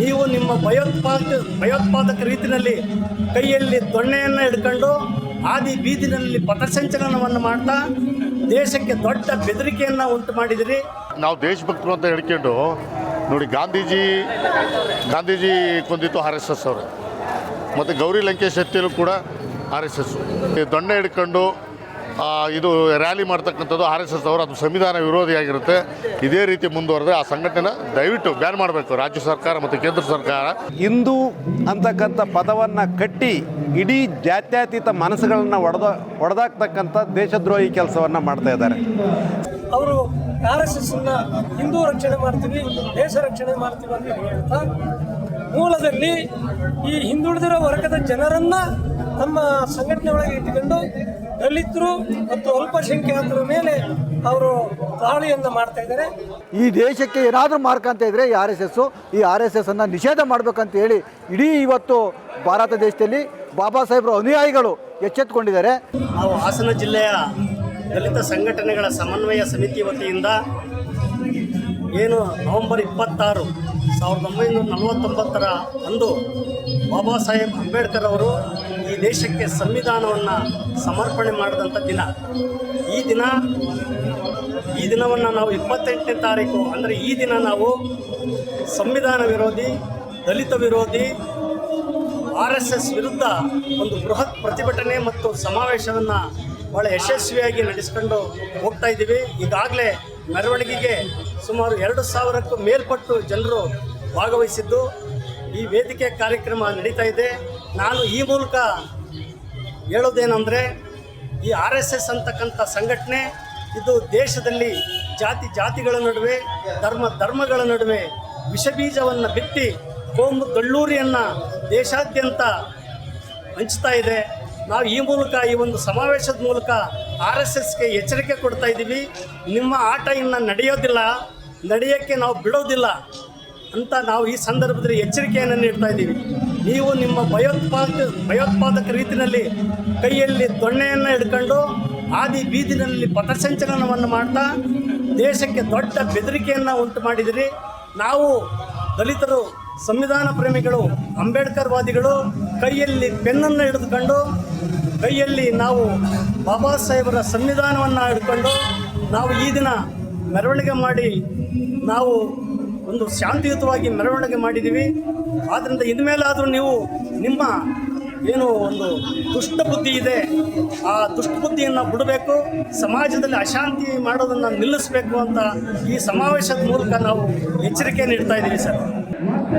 ನೀವು ನಿಮ್ಮ ಭಯೋತ್ಪಾದಕ ಭಯೋತ್ಪಾದಕ ರೀತಿಯಲ್ಲಿ ಕೈಯಲ್ಲಿ ದೊಣ್ಣೆಯನ್ನು ಹಿಡ್ಕೊಂಡು ಆದಿ ಬೀದಿನಲ್ಲಿ ಪಥಸಂಚಲನವನ್ನು ಮಾಡ್ತಾ ದೇಶಕ್ಕೆ ದೊಡ್ಡ ಬೆದರಿಕೆಯನ್ನು ಉಂಟು ಮಾಡಿದಿರಿ. ನಾವು ದೇಶಭಕ್ತರು ಅಂತ ಹೇಳ್ಕೊಂಡು ನೋಡಿ ಗಾಂಧೀಜಿ ಗಾಂಧೀಜಿ ಕೊಂದಿತ್ತು ಆರ್ ಎಸ್ ಎಸ್ ಅವರು. ಮತ್ತು ಗೌರಿ ಲಂಕೇಶ್ ಶೆಟ್ಟಿಯಲ್ಲೂ ಕೂಡ ಆರ್ ಎಸ್ ಎಸ್. ದೊಣ್ಣೆ ಹಿಡ್ಕೊಂಡು ಇದು ರ್ಯಾಲಿ ಮಾಡ್ತಕ್ಕಂಥದ್ದು ಆರ್ ಎಸ್ ಎಸ್ ಅವರು. ಅದು ಸಂವಿಧಾನ ವಿರೋಧಿಯಾಗಿರುತ್ತೆ. ಇದೇ ರೀತಿ ಮುಂದುವರೆದ್ರೆ ಆ ಸಂಘಟನೆ ದಯವಿಟ್ಟು ಬ್ಯಾನ್ ಮಾಡಬೇಕು. ರಾಜ್ಯ ಸರ್ಕಾರ ಮತ್ತು ಕೇಂದ್ರ ಸರ್ಕಾರ. ಹಿಂದೂ ಅಂತಕ್ಕಂಥ ಪದವನ್ನು ಕಟ್ಟಿ ಇಡೀ ಜಾತ್ಯತೀತ ಮನಸ್ಸುಗಳನ್ನು ಒಡೆದ ಒಡೆದಾಕ್ತಕ್ಕಂಥ ದೇಶದ್ರೋಹಿ ಕೆಲಸವನ್ನು ಮಾಡ್ತಾ ಇದ್ದಾರೆ. ಅವರು ಆರ್ ಎಸ್ ಎಸ್ನ ಹಿಂದೂ ರಕ್ಷಣೆ ಮಾಡ್ತೀವಿ ದೇಶ ರಕ್ಷಣೆ ಮಾಡ್ತೀವಿ ಅಂತ ಹೇಳ್ತಾ ಮೂಲದಲ್ಲಿ ಈ ಹಿಂದುಳಿದಿರೋ ವರ್ಗದ ಜನರನ್ನ ತಮ್ಮ ಸಂಘಟನೆ ಒಳಗೆ ಇಟ್ಟುಕೊಂಡು ದಲಿತರು ಮತ್ತು ಅಲ್ಪಸಂಖ್ಯಾತರ ಮೇಲೆ ಅವರು ದಾಳಿಯನ್ನು ಮಾಡ್ತಾ ಇದ್ದಾರೆ. ಈ ದೇಶಕ್ಕೆ ಏನಾದರೂ ಮಾರ್ಕ ಅಂತ ಇದ್ರೆ ಈ ಆರ್ ಎಸ್ ಎಸ್ಸು ಈ ಆರ್ ಎಸ್ ಎಸ್ಸನ್ನು ನಿಷೇಧ ಮಾಡಬೇಕಂತ ಹೇಳಿ ಇಡೀ ಇವತ್ತು ಭಾರತ ದೇಶದಲ್ಲಿ ಬಾಬಾ ಸಾಹೇಬ್ರ ಅನುಯಾಯಿಗಳು ಎಚ್ಚೆತ್ತುಕೊಂಡಿದ್ದಾರೆ ನಾವು ಹಾಸನ ಜಿಲ್ಲೆಯ ದಲಿತ ಸಂಘಟನೆಗಳ ಸಮನ್ವಯ ಸಮಿತಿ ವತಿಯಿಂದ ಏನು ನವೆಂಬರ್ ಇಪ್ಪತ್ತಾರು ಸಾವಿರದ ಒಂಬೈನೂರ ನಲವತ್ತೊಂಬತ್ತರ ಅಂದು ಬಾಬಾ ಸಾಹೇಬ್ ಅಂಬೇಡ್ಕರ್ ಅವರು ದೇಶಕ್ಕೆ ಸಂವಿಧಾನವನ್ನು ಸಮರ್ಪಣೆ ಮಾಡಿದಂಥ ದಿನ. ಈ ದಿನ, ಈ ದಿನವನ್ನು ನಾವು ಇಪ್ಪತ್ತೆಂಟನೇ ತಾರೀಕು, ಅಂದರೆ ಈ ದಿನ ನಾವು ಸಂವಿಧಾನ ವಿರೋಧಿ, ದಲಿತ ವಿರೋಧಿ, ಆರ್ ಎಸ್ ಎಸ್ ವಿರುದ್ಧ ಒಂದು ಬೃಹತ್ ಪ್ರತಿಭಟನೆ ಮತ್ತು ಸಮಾವೇಶವನ್ನು ಭಾಳ ಯಶಸ್ವಿಯಾಗಿ ನಡೆಸ್ಕೊಂಡು ಹೋಗ್ತಾ ಇದ್ದೀವಿ. ಈಗಾಗಲೇ ಮೆರವಣಿಗೆಗೆ ಸುಮಾರು ಎರಡು ಸಾವಿರಕ್ಕೂ ಮೇಲ್ಪಟ್ಟು ಜನರು ಭಾಗವಹಿಸಿದ್ದು. ಈ ವೇದಿಕೆ ಕಾರ್ಯಕ್ರಮ ನಡೀತಾ ಇದೆ. ನಾನು ಈ ಮೂಲಕ ಹೇಳೋದೇನೆಂದರೆ, ಈ ಆರ್ ಎಸ್ ಎಸ್ ಅಂತಕ್ಕಂಥ ಸಂಘಟನೆ, ಇದು ದೇಶದಲ್ಲಿ ಜಾತಿ, ಜಾತಿಗಳ ನಡುವೆ, ಧರ್ಮ, ಧರ್ಮಗಳ ನಡುವೆ ವಿಷಬೀಜವನ್ನು ಬಿತ್ತಿ ಕೋಮು ದಳ್ಳೂರಿಯನ್ನು ದೇಶಾದ್ಯಂತ ಹಂಚ್ತಾ ಇದೆ. ನಾವು ಈ ಮೂಲಕ ಈ ಒಂದು ಸಮಾವೇಶದ ಮೂಲಕ ಆರ್ ಎಸ್ ಎಸ್ಗೆ ಎಚ್ಚರಿಕೆ ಕೊಡ್ತಾ ಇದ್ದೀವಿ. ನಿಮ್ಮ ಆಟ ಇನ್ನು ನಡೆಯೋದಿಲ್ಲ. ನಡೆಯೋಕ್ಕೆ ನಾವು ಬಿಡೋದಿಲ್ಲ. ಅಂತ ನಾವು ಈ ಸಂದರ್ಭದಲ್ಲಿ ಎಚ್ಚರಿಕೆಯನ್ನು ನೀಡ್ತಾ ಇದ್ದೀವಿ. ನೀವು ನಿಮ್ಮ ಭಯೋತ್ಪಾದಕ ಭಯೋತ್ಪಾದಕ ರೀತಿಯಲ್ಲಿ ಕೈಯಲ್ಲಿ ದೊಣ್ಣೆಯನ್ನು ಹಿಡ್ಕೊಂಡು ಆದಿ ಬೀದಿನಲ್ಲಿ ಪಥಸಂಚಲನವನ್ನು ಮಾಡ್ತಾ ದೇಶಕ್ಕೆ ದೊಡ್ಡ ಬೆದರಿಕೆಯನ್ನು ಉಂಟು ಮಾಡಿದಿರಿ. ನಾವು ದಲಿತರು, ಸಂವಿಧಾನ ಪ್ರೇಮಿಗಳು ಅಂಬೇಡ್ಕರ್ ವಾದಿಗಳು ಕೈಯಲ್ಲಿ ಪೆನ್ನನ್ನು ಹಿಡಿದುಕೊಂಡು ಕೈಯಲ್ಲಿ ನಾವು ಬಾಬಾ ಸಾಹೇಬರ ಸಂವಿಧಾನವನ್ನು ಹಿಡ್ಕೊಂಡು ನಾವು ಈ ದಿನ ಮೆರವಣಿಗೆ ಮಾಡಿ ನಾವು ಒಂದು ಶಾಂತಿಯುತವಾಗಿ ಮೆರವಣಿಗೆ ಮಾಡಿದ್ದೀವಿ. ಆದ್ದರಿಂದ ಇನ್ಮೇಲಾದರೂ ನೀವು ನಿಮ್ಮ ಏನು ಒಂದು ದುಷ್ಟ ಬುದ್ಧಿ ಇದೆ, ಆ ದುಷ್ಟ ಬುದ್ಧಿಯನ್ನು ಬಿಡಬೇಕು, ಸಮಾಜದಲ್ಲಿ ಅಶಾಂತಿ ಮಾಡೋದನ್ನು ನಿಲ್ಲಿಸಬೇಕು ಅಂತ ಈ ಸಮಾವೇಶದ ಮೂಲಕ ನಾವು ಎಚ್ಚರಿಕೆ ನೀಡ್ತಾ ಇದ್ದೀವಿ ಸರ್.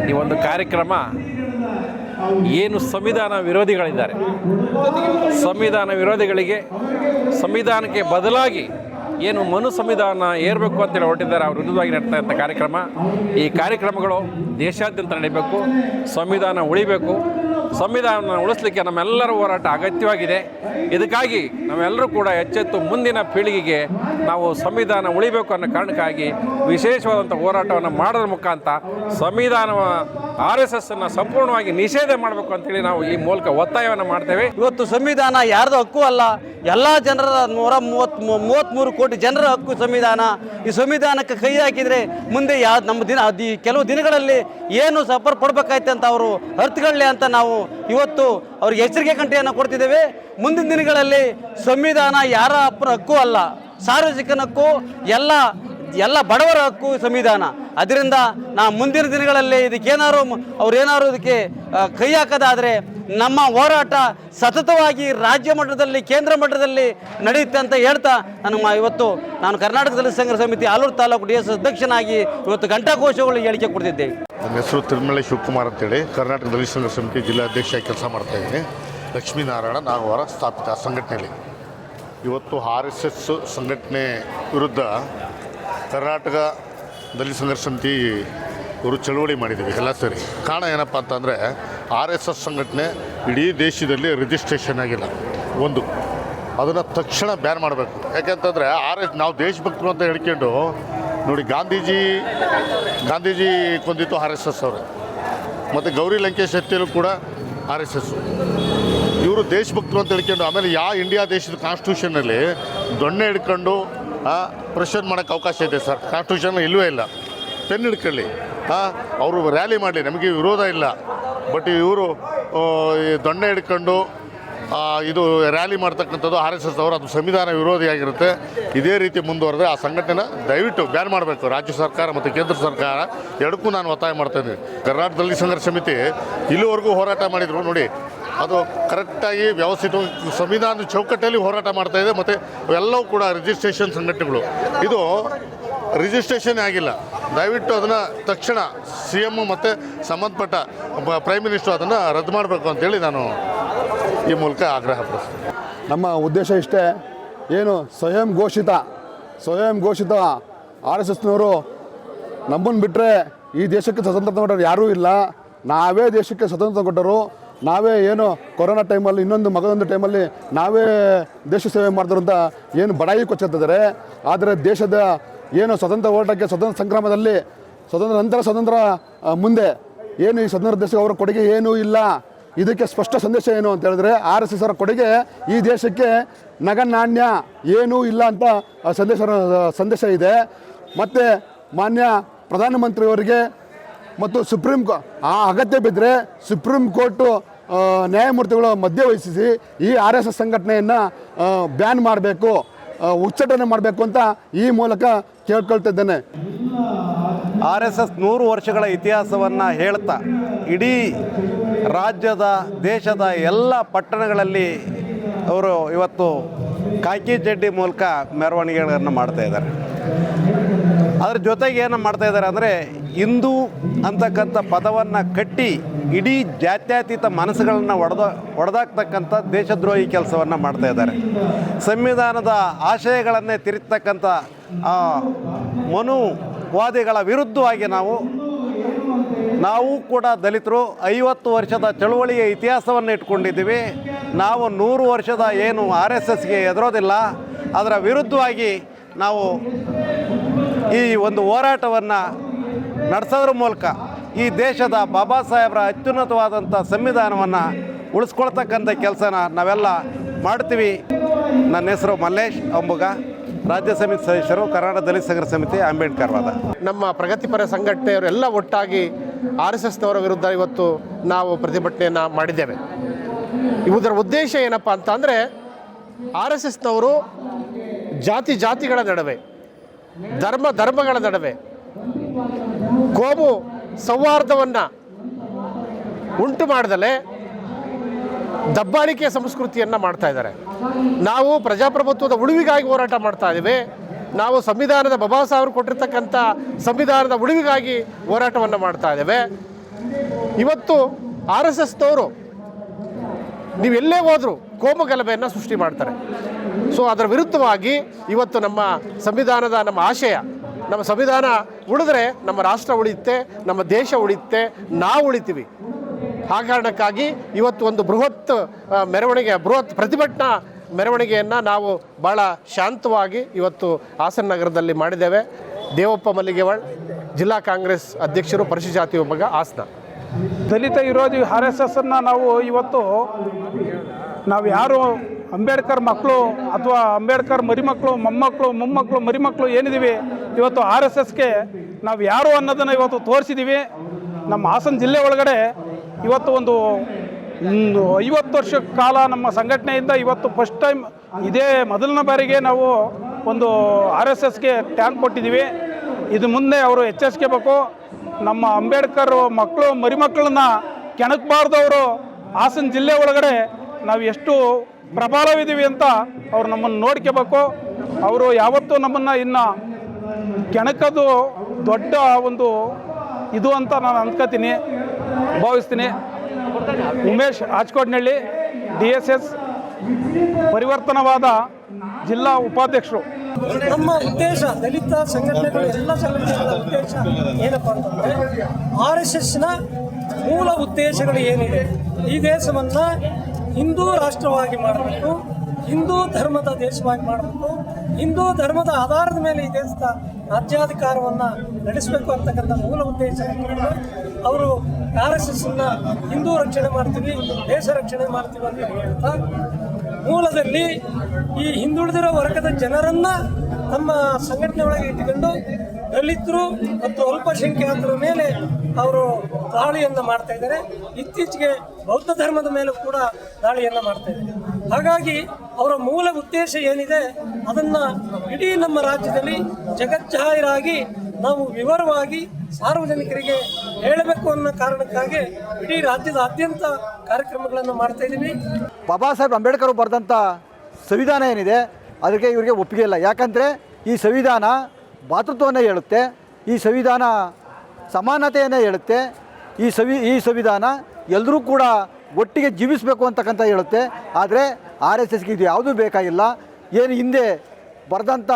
ಈ ಒಂದು ಕಾರ್ಯಕ್ರಮ ಏನು ಸಂವಿಧಾನ ವಿರೋಧಿಗಳಿದ್ದಾರೆ. ಸಂವಿಧಾನ ವಿರೋಧಿಗಳಿಗೆ, ಸಂವಿಧಾನಕ್ಕೆ ಬದಲಾಗಿ ಏನು ಮನು ಸಂವಿಧಾನ ಏರಬೇಕು ಅಂತೇಳಿ ಹೊರಟಿದ್ದಾರೆ, ಅವ್ರ ವಿರುದ್ಧವಾಗಿ ನಡೆತಾ ಕಾರ್ಯಕ್ರಮ. ಈ ಕಾರ್ಯಕ್ರಮಗಳು ದೇಶಾದ್ಯಂತ ನಡೀಬೇಕು, ಸಂವಿಧಾನ ಉಳಿಬೇಕು. ಸಂವಿಧಾನ ಉಳಿಸ್ಲಿಕ್ಕೆ ನಮ್ಮೆಲ್ಲರ ಹೋರಾಟ ಅಗತ್ಯವಾಗಿದೆ. ಇದಕ್ಕಾಗಿ ನಾವೆಲ್ಲರೂ ಕೂಡ ಎಚ್ಚೆತ್ತು ಮುಂದಿನ ಪೀಳಿಗೆಗೆ ನಾವು ಸಂವಿಧಾನ ಉಳಿಬೇಕು ಅನ್ನೋ ಕಾರಣಕ್ಕಾಗಿ ವಿಶೇಷವಾದಂಥ ಹೋರಾಟವನ್ನು ಮಾಡೋದ್ರ ಮುಖಾಂತರ ಸಂವಿಧಾನ ಆರ್ ಎಸ್ ಎಸ್ಸನ್ನು ಸಂಪೂರ್ಣವಾಗಿ ನಿಷೇಧ ಮಾಡಬೇಕು ಅಂತೇಳಿ ನಾವು ಈ ಮೂಲಕ ಒತ್ತಾಯವನ್ನು ಮಾಡ್ತೇವೆ. ಇವತ್ತು ಸಂವಿಧಾನ ಯಾರ್ದು ಹಕ್ಕು ಅಲ್ಲ, ಎಲ್ಲ ಜನರ ನೂರ ಮೂವತ್ ಮೂವತ್ತ್ಮೂರು ಕೋಟಿ ಜನರ ಹಕ್ಕು ಸಂವಿಧಾನ. ಈ ಸಂವಿಧಾನಕ್ಕೆ ಕೈ ಹಾಕಿದರೆ ಮುಂದೆ ಯಾವ ನಮ್ಮ ದಿನ ಕೆಲವು ದಿನಗಳಲ್ಲಿ ಏನು ಸಫರ್ ಪಡ್ಬೇಕಾಯ್ತು ಅಂತ ಅವರು ಅರ್ಥಗಳೇ ಅಂತ ನಾವು ಇವತ್ತು ಅವ್ರಿಗೆ ಎಚ್ಚರಿಕೆ ಕಂಠಿಯನ್ನು ಕೊಡ್ತಿದ್ದೇವೆ. ಮುಂದಿನ ದಿನಗಳಲ್ಲಿ ಸಂವಿಧಾನ ಯಾರ ಅಪ್ಪನ ಹಕ್ಕು ಅಲ್ಲ, ಸಾರ್ವಜನಿಕನ ಹಕ್ಕು, ಎಲ್ಲ ಎಲ್ಲ ಬಡವರ ಹಕ್ಕು ಸಂವಿಧಾನ. ಅದರಿಂದ ನಾ ಮುಂದಿನ ದಿನಗಳಲ್ಲಿ ಇದಕ್ಕೇನಾದ್ರು ಅವ್ರು ಏನಾದ್ರು ಇದಕ್ಕೆ ಕೈ ಹಾಕೋದಾದರೆ ನಮ್ಮ ಹೋರಾಟ ಸತತವಾಗಿ ರಾಜ್ಯ ಮಟ್ಟದಲ್ಲಿ, ಕೇಂದ್ರ ಮಟ್ಟದಲ್ಲಿ ನಡೆಯುತ್ತೆ ಅಂತ ಹೇಳ್ತಾ ನಾನು ಇವತ್ತು ನಾನು ಕರ್ನಾಟಕ ದಲಿತ ಸಂಘ ಸಮಿತಿ ಆಲೂರು ತಾಲೂಕು ಡಿ ಎಸ್ ಅಧ್ಯಕ್ಷನಾಗಿ ಇವತ್ತು ಘಂಟಾಘೋಷಗಳು ಹೇಳಿಕೆ ಕೊಡ್ತಿದ್ದೆ ನನ್ನ ಹೆಸರು ತಿರುಮಲೆ ಶಿವಕುಮಾರ್ ಅಂತೇಳಿ ಕರ್ನಾಟಕ ದಲಿತ ಸಂಘ ಸಮಿತಿ ಜಿಲ್ಲಾಧ್ಯಕ್ಷ ಕೆಲಸ ಮಾಡ್ತಾ ಇದ್ದೀನಿ. ಲಕ್ಷ್ಮೀನಾರಾಯಣ ನಾಗವಾರ ಸ್ಥಾಪಿತ ಸಂಘಟನೆಯಲ್ಲಿ. ಇವತ್ತು ಆರ್ ಎಸ್ ಎಸ್ ಸಂಘಟನೆ ವಿರುದ್ಧ ಕರ್ನಾಟಕ ದಲಿತ ಸಂಘರ್ಷ ಸಮಿತಿ ಇವರು ಚಳುವಳಿ ಮಾಡಿದ್ದೀವಿ ಎಲ್ಲ ಸರಿ. ಕಾರಣ ಏನಪ್ಪ ಅಂತಂದರೆ ಆರ್ ಎಸ್ ಎಸ್ ಸಂಘಟನೆ ಇಡೀ ದೇಶದಲ್ಲಿ ರಿಜಿಸ್ಟ್ರೇಷನ್ ಆಗಿಲ್ಲ. ಒಂದು. ಅದನ್ನು ತಕ್ಷಣ ಬ್ಯಾನ್ ಮಾಡಬೇಕು. ಯಾಕೆಂತಂದರೆ ಆರ್ ಎಸ್ ನಾವು ದೇಶಭಕ್ತರು ಅಂತ ಹೇಳ್ಕೊಂಡು ನೋಡಿ ಗಾಂಧೀಜಿ ಗಾಂಧೀಜಿ ಕೊಂದಿತ್ತು ಆರ್ ಎಸ್ ಎಸ್ ಅವರು. ಮತ್ತು ಗೌರಿ ಲಂಕೇಶ್ ಹತ್ಯೆಯಲ್ಲೂ ಕೂಡ ಆರ್ ಎಸ್ ಎಸ್. ಇವರು ದೇಶಭಕ್ತರು ಅಂತ ಹೇಳ್ಕೊಂಡು ಆಮೇಲೆ ಯಾವ ಇಂಡಿಯಾ ದೇಶದ ಕಾನ್ಸ್ಟಿಟ್ಯೂಷನಲ್ಲಿ ದೊಣ್ಣೆ ಹಿಡ್ಕೊಂಡು ಪ್ರೆಷರ್ ಮಾಡೋಕ್ಕೆ ಅವಕಾಶ ಇದೆ ಸರ್. ಕಾನ್ಸ್ಟಿಟ್ಯೂಷನ್ ಇಲ್ಲವೇ ಇಲ್ಲ. ಪೆನ್ ಹಿಡ್ಕೊಳ್ಳಿ. ಹಾಂ? ಅವರು ರ್ಯಾಲಿ ಮಾಡಲಿ ನಮಗೆ ವಿರೋಧ ಇಲ್ಲ. ಬಟ್ ಇವರು ದೊಣ್ಣೆ ಹಿಡ್ಕೊಂಡು ಇದು ರ್ಯಾಲಿ ಮಾಡ್ತಕ್ಕಂಥದ್ದು ಆರ್ ಎಸ್ ಎಸ್ ಅವರು ಅದು ಸಂವಿಧಾನ ವಿರೋಧಿಯಾಗಿರುತ್ತೆ ಇದೇ ರೀತಿ ಮುಂದುವರೆದ್ರೆ ಆ ಸಂಘಟನೆ ದಯವಿಟ್ಟು ಬ್ಯಾನ್ ಮಾಡಬೇಕು. ರಾಜ್ಯ ಸರ್ಕಾರ ಮತ್ತು ಕೇಂದ್ರ ಸರ್ಕಾರ ಎರಡಕ್ಕೂ ನಾನು ಒತ್ತಾಯ ಮಾಡ್ತಾ ಇದ್ದೀನಿ. ಕರ್ನಾಟಕದಲ್ಲಿ ಸಂಘರ್ಷ ಸಮಿತಿ ಇಲ್ಲಿವರೆಗೂ ಹೋರಾಟ ಮಾಡಿದ್ರು ನೋಡಿ ಅದು ಕರೆಕ್ಟಾಗಿ ವ್ಯವಸ್ಥಿತ ಸಂವಿಧಾನದ ಚೌಕಟ್ಟಲ್ಲಿ ಹೋರಾಟ ಮಾಡ್ತಾ ಇದೆ, ಮತ್ತು ಎಲ್ಲವೂ ಕೂಡ ರಿಜಿಸ್ಟ್ರೇಷನ್ ಸಂಘಟನೆಗಳು. ಇದು ರಿಜಿಸ್ಟ್ರೇಷನ್ ಆಗಿಲ್ಲ. ದಯವಿಟ್ಟು ಅದನ್ನು ತಕ್ಷಣ ಸಿ ಎಂ ಮತ್ತು ಸಂಬಂಧಪಟ್ಟ ಪ್ರೈಮ್ ಮಿನಿಸ್ಟರ್ ಅದನ್ನು ರದ್ದು ಮಾಡಬೇಕು ಅಂತೇಳಿ ನಾನು ಈ ಮೂಲಕ ಆಗ್ರಹ ನಮ್ಮ ಉದ್ದೇಶ ಇಷ್ಟೇ, ಏನು ಸ್ವಯಂ ಘೋಷಿತ ಸ್ವಯಂ ಘೋಷಿತ ಆರ್ ಎಸ್ ಎಸ್ನವರು ನಮ್ಮನ್ನು ಬಿಟ್ಟರೆ ಈ ದೇಶಕ್ಕೆ ಸ್ವತಂತ್ರ ಕೊಟ್ಟರು ಯಾರೂ ಇಲ್ಲ. ನಾವೇ ದೇಶಕ್ಕೆ ಸ್ವತಂತ್ರ ಕೊಟ್ಟರು ನಾವೇ ಏನು ಕೊರೋನಾ ಟೈಮಲ್ಲಿ, ಇನ್ನೊಂದು ಮಗದೊಂದು ಟೈಮಲ್ಲಿ ನಾವೇ ದೇಶ ಸೇವೆ ಮಾಡಿದ್ರು ಅಂತ ಏನು ಬಡಾಯಿ ಕೊಚ್ಚಿದ್ದಾರೆ ಆದರೆ ದೇಶದ ಏನು ಸ್ವತಂತ್ರ ಹೋರಾಟಕ್ಕೆ, ಸ್ವತಂತ್ರ ಸಂಕ್ರಮದಲ್ಲಿ ಸ್ವತಂತ್ರ ನಂತರ ಸ್ವತಂತ್ರ ಮುಂದೆ ಏನು ಈ ಸ್ವತಂತ್ರ ದೇಶಕ್ಕೆ ಅವರ ಕೊಡುಗೆ ಏನೂ ಇಲ್ಲ. ಇದಕ್ಕೆ ಸ್ಪಷ್ಟ ಸಂದೇಶ ಏನು ಅಂತ ಹೇಳಿದ್ರೆ, ಆರ್ ಎಸ್ ಎಸ್ ಅವರ ಕೊಡುಗೆ ಈ ದೇಶಕ್ಕೆ ನಗನಾಣ್ಯ ಏನೂ ಇಲ್ಲ ಅಂತ ಸಂದೇಶ ಸಂದೇಶ ಇದೆ. ಮತ್ತು ಮಾನ್ಯ ಪ್ರಧಾನಮಂತ್ರಿಯವರಿಗೆ ಮತ್ತು ಸುಪ್ರೀಂ ಕೋ ಆ ಅಗತ್ಯ ಬಿದ್ದರೆ ಸುಪ್ರೀಂ ಕೋರ್ಟು ನ್ಯಾಯಮೂರ್ತಿಗಳು ಮಧ್ಯವಹಿಸಿ ಈ ಆರ್ ಎಸ್ ಎಸ್ ಸಂಘಟನೆಯನ್ನು ಬ್ಯಾನ್ ಮಾಡಬೇಕು ಉಚ್ಚಾಟನೆ ಮಾಡಬೇಕು ಅಂತ ಈ ಮೂಲಕ ಕೇಳ್ಕೊಳ್ತಿದ್ದೇನೆ. ಆರ್ ಎಸ್ ಎಸ್ ನೂರು ವರ್ಷಗಳ ಇತಿಹಾಸವನ್ನು ಹೇಳ್ತಾ ಇಡೀ ರಾಜ್ಯದ, ದೇಶದ ಎಲ್ಲ ಪಟ್ಟಣಗಳಲ್ಲಿ ಅವರು ಇವತ್ತು ಕಾಕಿ ಜಡ್ಡಿ ಮೂಲಕ ಮೆರವಣಿಗೆಗಳನ್ನು ಮಾಡ್ತಾ ಇದ್ದಾರೆ. ಅದ್ರ ಜೊತೆಗೆ ಏನು ಮಾಡ್ತಾ ಇದ್ದಾರೆ ಅಂದರೆ ಹಿಂದೂ ಅಂತಕ್ಕಂಥ ಪದವನ್ನು ಕಟ್ಟಿ ಇಡೀ ಜಾತ್ಯತೀತ ಮನಸ್ಸುಗಳನ್ನು ಒಡೆದ ಒಡೆದಾಕ್ತಕ್ಕಂಥ ದೇಶದ್ರೋಹಿ ಕೆಲಸವನ್ನು ಮಾಡ್ತಾ ಇದ್ದಾರೆ. ಸಂವಿಧಾನದ ಆಶಯಗಳನ್ನೇ ತಿರುಗ್ತಕ್ಕಂಥ ಮನುವಾದಿಗಳ ವಿರುದ್ಧವಾಗಿ ನಾವು ನಾವು ಕೂಡ ದಲಿತರು ಐವತ್ತು ವರ್ಷದ ಚಳುವಳಿಯ ಇತಿಹಾಸವನ್ನು ಇಟ್ಕೊಂಡಿದ್ದೀವಿ. ನಾವು ನೂರು ವರ್ಷದ ಏನು ಆರ್ ಎಸ್ ಎಸ್ಗೆ ಎದುರೋದಿಲ್ಲ. ಅದರ ವಿರುದ್ಧವಾಗಿ ನಾವು ಈ ಒಂದು ಹೋರಾಟವನ್ನು ನಡೆಸೋದ್ರ ಮೂಲಕ ಈ ದೇಶದ ಬಾಬಾ ಸಾಹೇಬರ ಅತ್ಯುನ್ನತವಾದಂಥ ಸಂವಿಧಾನವನ್ನು ಉಳಿಸ್ಕೊಳ್ತಕ್ಕಂಥ ಕೆಲಸನ ನಾವೆಲ್ಲ ಮಾಡ್ತೀವಿ. ನನ್ನ ಹೆಸರು ಮಲ್ಲೇಶ್ ಅಂಬುಗ, ರಾಜ್ಯ ಸಮಿತಿ ಸದಸ್ಯರು, ಕರ್ನಾಟಕ ದಲಿತ ಸಂಘರ್ಷ ಸಮಿತಿ, ಅಂಬೇಡ್ಕರ್ ವಾದ. ನಮ್ಮ ಪ್ರಗತಿಪರ ಸಂಘಟನೆಯವರೆಲ್ಲ ಒಟ್ಟಾಗಿ ಆರ್ ಎಸ್ ಎಸ್ನವರ ವಿರುದ್ಧ ಇವತ್ತು ನಾವು ಪ್ರತಿಭಟನೆಯನ್ನು ಮಾಡಿದ್ದೇವೆ. ಇದರ ಉದ್ದೇಶ ಏನಪ್ಪ ಅಂತ ಅಂದರೆ ಆರ್ ಎಸ್ ಎಸ್ನವರು ಜಾತಿ ಜಾತಿಗಳ ನಡುವೆ ಧರ್ಮ ಧರ್ಮಗಳ ನಡುವೆ ಕೋಮು ಸೌಹಾರ್ದವನ್ನು ಉಂಟು ಮಾಡದಲೇ ದಬ್ಬಾಳಿಕೆ ಸಂಸ್ಕೃತಿಯನ್ನು ಮಾಡ್ತಾ ಇದ್ದಾರೆ. ನಾವು ಪ್ರಜಾಪ್ರಭುತ್ವದ ಉಳಿವಿಗಾಗಿ ಹೋರಾಟ ಮಾಡ್ತಾ ಇದ್ದೀವಿ. ನಾವು ಸಂವಿಧಾನದ ಬಾಬಾ ಸಾಹೇಬರು ಕೊಟ್ಟಿರ್ತಕ್ಕಂಥ ಸಂವಿಧಾನದ ಉಳಿವಿಗಾಗಿ ಹೋರಾಟವನ್ನು ಮಾಡ್ತಾ ಇದ್ದೇವೆ. ಇವತ್ತು ಆರ್ ಎಸ್ ಎಸ್ನವರು ನೀವೆಲ್ಲೇ ಹೋದರೂ ಕೋಮು ಗಲಭೆಯನ್ನು ಸೃಷ್ಟಿ ಮಾಡ್ತಾರೆ. ಸೊ ಅದರ ವಿರುದ್ಧವಾಗಿ ಇವತ್ತು ನಮ್ಮ ಸಂವಿಧಾನದ ನಮ್ಮ ಆಶಯ, ನಮ್ಮ ಸಂವಿಧಾನ ಉಳಿದ್ರೆ ನಮ್ಮ ರಾಷ್ಟ್ರ ಉಳಿಯುತ್ತೆ, ನಮ್ಮ ದೇಶ ಉಳಿಯುತ್ತೆ, ನಾವು ಉಳಿತೀವಿ. ಆ ಕಾರಣಕ್ಕಾಗಿ ಇವತ್ತು ಒಂದು ಬೃಹತ್ ಮೆರವಣಿಗೆ, ಬೃಹತ್ ಪ್ರತಿಭಟನಾ ಮೆರವಣಿಗೆಯನ್ನು ನಾವು ಭಾಳ ಶಾಂತವಾಗಿ ಇವತ್ತು ಹಾಸನ ನಗರದಲ್ಲಿ ಮಾಡಿದ್ದೇವೆ. ದೇವಪ್ಪ ಮಲ್ಲಿಗೆವಾಳ್, ಜಿಲ್ಲಾ ಕಾಂಗ್ರೆಸ್ ಅಧ್ಯಕ್ಷರು ಪರಿಶಿಷ್ಟ ಜಾತಿ ವಿಭಾಗ, ಹಾಸನ. ದಲಿತ ವಿರೋಧಿ ಆರ್ ಎಸ್ ಎಸ್ಸನ್ನು ನಾವು ಇವತ್ತು ನಾವು ಯಾರು ಅಂಬೇಡ್ಕರ್ ಮಕ್ಕಳು ಅಥವಾ ಅಂಬೇಡ್ಕರ್ ಮರಿಮಕ್ಕಳು ಮೊಮ್ಮಕ್ಕಳು ಮೊಮ್ಮಕ್ಕಳು ಮರಿಮಕ್ಕಳು ಏನಿದ್ದೀವಿ ಇವತ್ತು ಆರ್ ಎಸ್ ಎಸ್ಗೆ ನಾವು ಯಾರು ಅನ್ನೋದನ್ನು ಇವತ್ತು ತೋರಿಸಿದ್ದೀವಿ ನಮ್ಮ ಹಾಸನ ಜಿಲ್ಲೆ ಒಳಗಡೆ ಇವತ್ತು ಒಂದು ಐವತ್ತು ವರ್ಷ ಕಾಲ ನಮ್ಮ ಸಂಘಟನೆಯಿಂದ ಇವತ್ತು ಫಸ್ಟ್ ಟೈಮ್ ಇದೇ ಮೊದಲನೇ ಬಾರಿಗೆ ನಾವು ಒಂದು ಆರ್ ಎಸ್ ಎಸ್ಗೆ ಟ್ಯಾಂಕ್ ಕೊಟ್ಟಿದ್ದೀವಿ ಇದು ಮುಂದೆ ಅವರು ಎಚ್ಚರಿಸ್ಕೋಬೇಕು. ನಮ್ಮ ಅಂಬೇಡ್ಕರ್ ಮಕ್ಕಳು ಮರಿಮಕ್ಕಳನ್ನ ಕೆಣಕಬಾರ್ದು ಅವರು ಹಾಸನ ಜಿಲ್ಲೆ ಒಳಗಡೆ. ನಾವು ಎಷ್ಟು ಪ್ರಬಲವಿದ್ದೀವಿ ಅಂತ ಅವ್ರು ನಮ್ಮನ್ನು ನೋಡ್ಕೋಬೇಕು. ಅವರು ಯಾವತ್ತೂ ನಮ್ಮನ್ನು ಇನ್ನು ಕೆಣಕೋದು ದೊಡ್ಡ ಒಂದು ಇದು ಅಂತ ನಾನು ಅಂದ್ಕೋತೀನಿ. ಭಾವಿಸ್ತೀನಿ. Umesh Achkodnalli D S S ಪರಿವರ್ತನವಾದ ಜಿಲ್ಲಾ ಉಪಾಧ್ಯಕ್ಷರು. ನಮ್ಮ ಉದ್ದೇಶ ದಲಿತ ಸಂಘಟನೆಗಳು ಎಲ್ಲ ಸಂಘಟನೆಗಳ ಉದ್ದೇಶ ಏನಪ್ಪ ಅಂತಂದ್ರೆ ಆರ್ ಎಸ್ ಎಸ್ನ ಮೂಲ ಉದ್ದೇಶಗಳು ಏನಿದೆ? ಈ ದೇಶವನ್ನು ಹಿಂದೂ ರಾಷ್ಟ್ರವಾಗಿ ಮಾಡಬೇಕು, ಹಿಂದೂ ಧರ್ಮದ ದೇಶವಾಗಿ ಮಾಡಬೇಕು, ಹಿಂದೂ ಧರ್ಮದ ಆಧಾರದ ಮೇಲೆ ಈ ದೇಶದ ರಾಜ್ಯಾಧಿಕಾರವನ್ನು ನಡೆಸಬೇಕು ಅಂತಕ್ಕಂಥ ಮೂಲ ಉದ್ದೇಶ ಅವರು ಆರ್ ಎಸ್ ಎಸ್ನ ಹಿಂದೂ ರಕ್ಷಣೆ ಮಾಡ್ತೀವಿ, ದೇಶ ರಕ್ಷಣೆ ಮಾಡ್ತೀವಿ ಅಂತ ಹೇಳ್ತಾ ಮೂಲದಲ್ಲಿ ಈ ಹಿಂದುಳಿದಿರೋ ವರ್ಗದ ಜನರನ್ನು ನಮ್ಮ ಸಂಘಟನೆ ಒಳಗೆ ಇಟ್ಟುಕೊಂಡು ದಲಿತರು ಮತ್ತು ಅಲ್ಪಸಂಖ್ಯಾತರ ಮೇಲೆ ಅವರು ದಾಳಿಯನ್ನು ಮಾಡ್ತಾ ಇದ್ದಾರೆ. ಇತ್ತೀಚೆಗೆ ಬೌದ್ಧ ಧರ್ಮದ ಮೇಲೂ ಕೂಡ ದಾಳಿಯನ್ನು ಮಾಡ್ತಾ ಇದ್ದಾರೆ. ಹಾಗಾಗಿ ಅವರ ಮೂಲ ಉದ್ದೇಶ ಏನಿದೆ, ಅದನ್ನ ಇಡೀ ನಮ್ಮ ರಾಜ್ಯದಲ್ಲಿ ಜಗಜ್ಜಾಹಿರಾಗಿ ನಾವು ವಿವರವಾಗಿ ಸಾರ್ವಜನಿಕರಿಗೆ ಹೇಳಬೇಕು ಅನ್ನೋ ಕಾರಣಕ್ಕಾಗಿ ಇಡೀ ರಾಜ್ಯದಾದ್ಯಂತ ಕಾರ್ಯಕ್ರಮಗಳನ್ನು ಮಾಡ್ತಾ ಇದ್ದೀವಿ. ಬಾಬಾ ಸಾಹೇಬ್ ಅಂಬೇಡ್ಕರ್ ಬರೆದಂಥ ಸಂವಿಧಾನ ಏನಿದೆ, ಅದಕ್ಕೆ ಇವರಿಗೆ ಒಪ್ಪಿಗೆ ಇಲ್ಲ. ಯಾಕಂದರೆ ಈ ಸಂವಿಧಾನ ಭಾತೃತ್ವವನ್ನು ಹೇಳುತ್ತೆ, ಈ ಸಂವಿಧಾನ ಸಮಾನತೆಯನ್ನು ಹೇಳುತ್ತೆ, ಈ ಸವಿ, ಈ ಸಂವಿಧಾನ ಎಲ್ಲರೂ ಕೂಡ ಒಟ್ಟಿಗೆ ಜೀವಿಸಬೇಕು ಅಂತಕ್ಕಂಥ ಹೇಳುತ್ತೆ. ಆದರೆ ಆರ್ ಎಸ್ ಎಸ್ಗೆ ಇದು ಯಾವುದೂ ಬೇಕಾಗಿಲ್ಲ. ಏನು ಹಿಂದೆ ಬರೆದಂಥ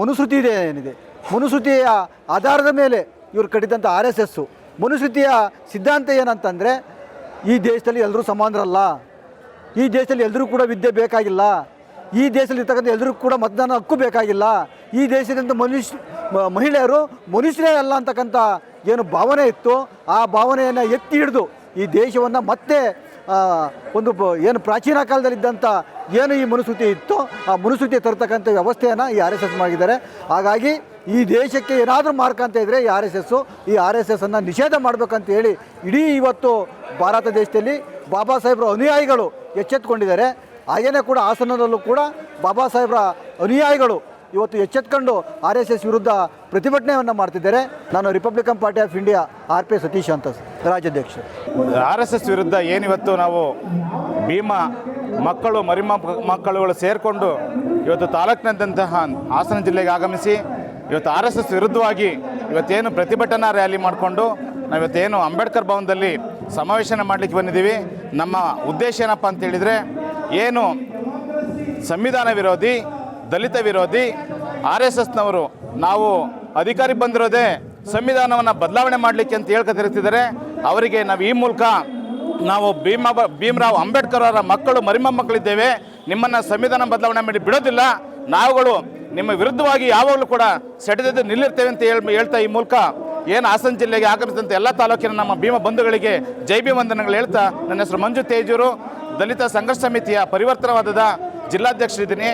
ಮನುಸ್ಮೃತಿ ಇದೆ, ಏನಿದೆ. ಮನುಶ್ರುತಿಯ ಆಧಾರದ ಮೇಲೆ ಇವರು ಕಟ್ಟಿದಂಥ ಆರ್ ಎಸ್ ಎಸ್ಸು. ಮನುಸ್ಮೃತಿಯ ಸಿದ್ಧಾಂತ ಏನಂತಂದರೆ, ಈ ದೇಶದಲ್ಲಿ ಎಲ್ಲರೂ ಸಮಾನರಲ್ಲ. ಈ ದೇಶದಲ್ಲಿ ಎಲ್ಲರೂ ಕೂಡ ವಿದ್ಯೆ ಬೇಕಾಗಿಲ್ಲ. ಈ ದೇಶದಲ್ಲಿ ಇರ್ತಕ್ಕಂಥ ಎಲ್ಲರೂ ಕೂಡ ಮತದಾನ ಹಕ್ಕು ಬೇಕಾಗಿಲ್ಲ. ಈ ದೇಶದಿಂದ ಮನುಷ್ಯ ಮಹಿಳೆಯರು ಮನುಷ್ಯರೇ ಅಲ್ಲ ಅಂತಕ್ಕಂಥ ಏನು ಭಾವನೆ ಇತ್ತು. ಆ ಭಾವನೆಯನ್ನು ಎತ್ತಿ ಹಿಡಿದು ಈ ದೇಶವನ್ನು ಮತ್ತೆ ಒಂದು ಏನು ಪ್ರಾಚೀನ ಕಾಲದಲ್ಲಿದ್ದಂಥ ಏನು ಈ ಮನುಸ್ಮೃತಿ ಇತ್ತು ಆ ಮನುಸ್ಮೃತಿ ತರತಕ್ಕಂಥ ವ್ಯವಸ್ಥೆಯನ್ನು ಈ ಆರ್ ಎಸ್ ಎಸ್ ಮಾಡಿದ್ದಾರೆ. ಹಾಗಾಗಿ ಈ ದೇಶಕ್ಕೆ ಏನಾದರೂ ಮಾರ್ಕ ಅಂತ ಇದ್ದರೆ ಈ ಆರ್ ಎಸ್ ಎಸ್ಸು ಈ ಆರ್ ಎಸ್ ಎಸ್ಸನ್ನು ನಿಷೇಧ ಮಾಡಬೇಕಂತ ಹೇಳಿ ಇಡೀ ಇವತ್ತು ಭಾರತ ದೇಶದಲ್ಲಿ ಬಾಬಾ ಸಾಹೇಬ್ರ ಅನುಯಾಯಿಗಳು ಎಚ್ಚೆತ್ತುಕೊಂಡಿದ್ದಾರೆ ಹಾಗೇನೆ ಕೂಡ ಹಾಸನದಲ್ಲೂ ಕೂಡ ಬಾಬಾ ಸಾಹೇಬ್ರ ಅನುಯಾಯಿಗಳು ಇವತ್ತು ಎಚ್ಚೆತ್ಕೊಂಡು ಆರ್ ಎಸ್ ಎಸ್ ವಿರುದ್ಧ ಪ್ರತಿಭಟನೆಯನ್ನು ಮಾಡ್ತಿದ್ದಾರೆ. ನಾನು Republican party of India R P Satish ಅಂತ ರಾಜ್ಯಾಧ್ಯಕ್ಷ. ಆರ್ ಎಸ್ ಎಸ್ ವಿರುದ್ಧ ಏನಿವತ್ತು ನಾವು ಭೀಮಾ ಮಕ್ಕಳು, ಮರಿಮ ಮಕ್- ಮಕ್ಕಳುಗಳು ಸೇರಿಕೊಂಡು ಇವತ್ತು ತಾಲೂಕಿನಂತಹ ಹಾಸನ ಜಿಲ್ಲೆಗೆ ಆಗಮಿಸಿ ಇವತ್ತು ಆರ್ ಎಸ್ ಎಸ್ ವಿರುದ್ಧವಾಗಿ ಇವತ್ತೇನು ಪ್ರತಿಭಟನಾ ರ್ಯಾಲಿ ಮಾಡಿಕೊಂಡು ನಾವಿವತ್ತೇನು ಅಂಬೇಡ್ಕರ್ ಭವನದಲ್ಲಿ ಸಮಾವೇಶನ ಮಾಡಲಿಕ್ಕೆ ಬಂದಿದ್ದೀವಿ. ನಮ್ಮ ಉದ್ದೇಶ ಏನಪ್ಪ ಅಂತ ಹೇಳಿದರೆ, ಏನು ಸಂವಿಧಾನ ವಿರೋಧಿ ದಲಿತ ವಿರೋಧಿ ಆರ್ ಎಸ್ ಎಸ್ನವರು ನಾವು ಅಧಿಕಾರಿ ಬಂದಿರೋದೇ ಸಂವಿಧಾನವನ್ನು ಬದಲಾವಣೆ ಮಾಡಲಿಕ್ಕೆ ಅಂತ ಹೇಳ್ಕೊತಿರ್ತಿದ್ದಾರೆ. ಅವರಿಗೆ ನಾವು ಈ ಮೂಲಕ ನಾವು ಭೀಮ ಭೀಮರಾವ್ ಅಂಬೇಡ್ಕರ್ ಅವರ ಮಕ್ಕಳು ಮರಿಮಕ್ಕಳಿದ್ದೇವೆ ನಿಮ್ಮನ್ನು ಸಂವಿಧಾನ ಬದಲಾವಣೆ ಮಾಡಿ ಬಿಡೋದಿಲ್ಲ. ನಾವುಗಳು ನಿಮ್ಮ ವಿರುದ್ಧವಾಗಿ ಯಾವಾಗಲೂ ಕೂಡ ಸೆಟೆದು ನಿಲ್ಲಿರ್ತೇವೆ ಅಂತ ಹೇಳಿ, ಹೇಳ್ತಾ ಈ ಮೂಲಕ ಏನು ಹಾಸನ ಜಿಲ್ಲೆಗೆ ಆಗಮಿಸಿದಂಥ ಎಲ್ಲ ತಾಲೂಕಿನ ನಮ್ಮ ಭೀಮ ಬಂಧುಗಳಿಗೆ ಜೈ ಭೀಮ್ ವಂದನೆಗಳು ಹೇಳ್ತಾ ನನ್ನ ಹೆಸರು ಮಂಜು ತೇಜೂರು. ದಲಿತ ಸಂಘರ್ಷ ಸಮಿತಿಯ ಪರಿವರ್ತನವಾದದ ಜಿಲ್ಲಾಧ್ಯಕ್ಷರಿದ್ದೀನಿ.